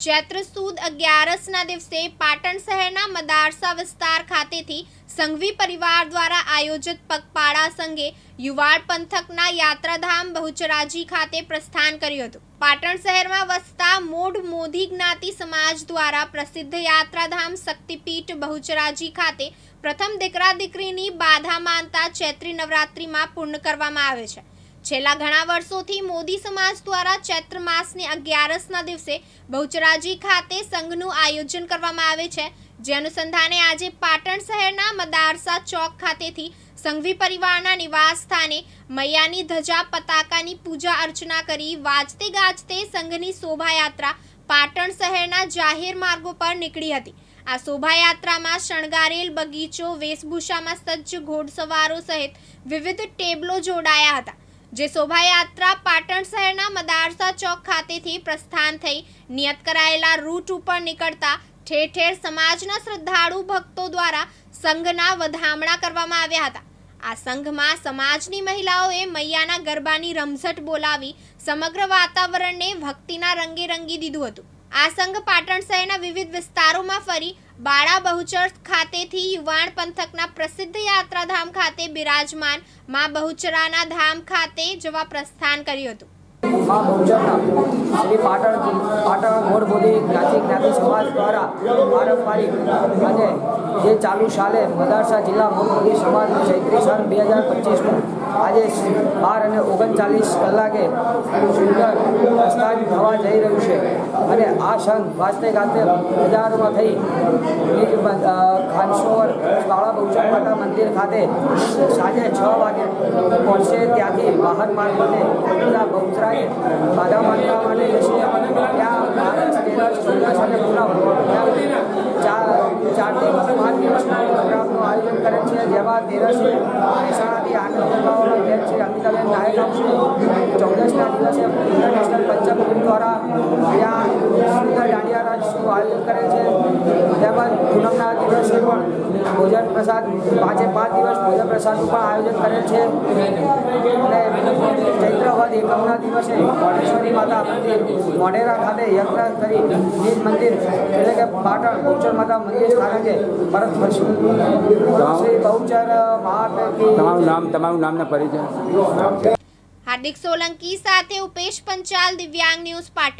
ચૈત્ર સુદ અગિયારસના દિવસે પાટણ શહેરના મદારસા વિસ્તાર ખાતેથી સંઘવી પરિવાર દ્વારા આયોજિત પગપાળા સંઘે યુવાડ પંથકના યાત્રાધામ બહુચરાજી ખાતે પ્રસ્થાન કર્યું હતું. પાટણ શહેરમાં વસતા મોઢ મોધી જ્ઞાતિ સમાજ દ્વારા પ્રસિદ્ધ યાત્રાધામ શક્તિપીઠ બહુચરાજી ખાતે પ્રથમ દીકરા દીકરીની બાધા માનતા ચૈત્રી નવરાત્રિમાં પૂર્ણ કરવામાં આવે છે. છેલ્લા ઘણા વર્ષોથી મોદી સમાજ દ્વારા ચૈત્ર માસની અગિયારસના દિવસે બહુચરાજી ખાતે સંઘનું આયોજન કરવામાં આવે છે. જે અનુસંધાને આજે પાટણ શહેરના મદારસા ચોક ખાતેથી સંઘવી પરિવારના નિવાસ સ્થાને મૈયાની ધજા પતાકાની પૂજા અર્ચના કરી વાજતે ગાજતે સંઘની શોભાયાત્રા પાટણ શહેરના જાહેર માર્ગો પર નીકળી હતી. આ શોભાયાત્રામાં શણગારેલ બગીચો, વેશભૂષામાં સજ્જ ઘોડસવારો સહિત વિવિધ ટેબલો જોડાયા હતા. જે શોભાયાત્રા પાટણ શહેરના મદારસા ચોક ખાતેથી પ્રસ્થાન થઈ, નિયત કરાયેલા રૂટ ઉપર નીકળતા ઠેર ઠેર સમાજના શ્રદ્ધાળુ ભક્તો દ્વારા સંઘના વધામણા કરવામાં આવ્યા હતા. આ સંઘમાં સમાજની મહિલાઓએ મૈયાના ગરબાની રમઝટ બોલાવી, સમગ્ર વાતાવરણને ભક્તિના રંગે રંગી દીધું હતું. આ સંઘ પાટણ શહેરના વિવિધ વિસ્તારોમાં ફરી બાળા બહુચર ખાતેથી યુવાણ પંથકના પ્રસિદ્ધ યાત્રાધામ ખાતે બિરાજમાન મા બહુચરાના ધામ ખાતે જવા પ્રસ્થાન કર્યું હતું. મા બહુચરના શ્રી પાટણ પાટણ મોડ જ્ઞાતિ જ્ઞાતિ સમાજ દ્વારા પારંપરિક અને જે ચાલુ સાલે મદારસા જિલ્લા મોદી સમાજનું ચૈત્રી સન બે હજાર પચીસનું આજે બાર અને ઓગણચાલીસ કલાકે સુંદર પ્રસ્થાન થવા જઈ રહ્યું છે અને આ સંઘ વાસ્તે ગાતે બજારમાં થઈ ખાનસોર બાળા બહુચર માતા મંદિર ખાતે સાંજે છ વાગે પહોંચશે. ત્યાંથી વાહન માર્ગોને પૂરા બહુચરાએ બાધા માનવા માટે જશે. ત્યાં બારસ તેરસ ચૌદસ અને ચાર, ચારથી પાંચ દિવસના પ્રોગ્રામનું આયોજન કરે છે. જેમાં તેરસે મહેસાણાથી આનંદ ગરબાવાળો બેચ છે અમિતાબેન નાયક આપશે ચૌદસના દિવસે ઇન્ટરનેશનલ પંચમ દ્વારા ત્યાં સુંદર દાંડિયા રાજનું આયોજન કરે છે. તેમજ પૂનમના દિવસે પણ ભોજન પ્રસાદ પાંચે પાંચ દિવસ ભોજન પ્રસાદનું પણ આયોજન કરે છે. અને ચૈત્ર વદ એકમના દિવસે મોઢેશ્વરી માતા મંદિર મોઢેરા ખાતે યાત્રા કરી નિજ મંદિર એટલે કે પાટણ ગોચર માતા મંદિર સ્થાનકે પરત ફરશું. શ્રી બહુચર મહાત્મા તમારું નામ તમારું નામ ને પરિચય. હાર્દિક સોલંકી સાથે ઉપેશ પંચાલ દિવ્યાંગ ન્યૂઝ પાટણ.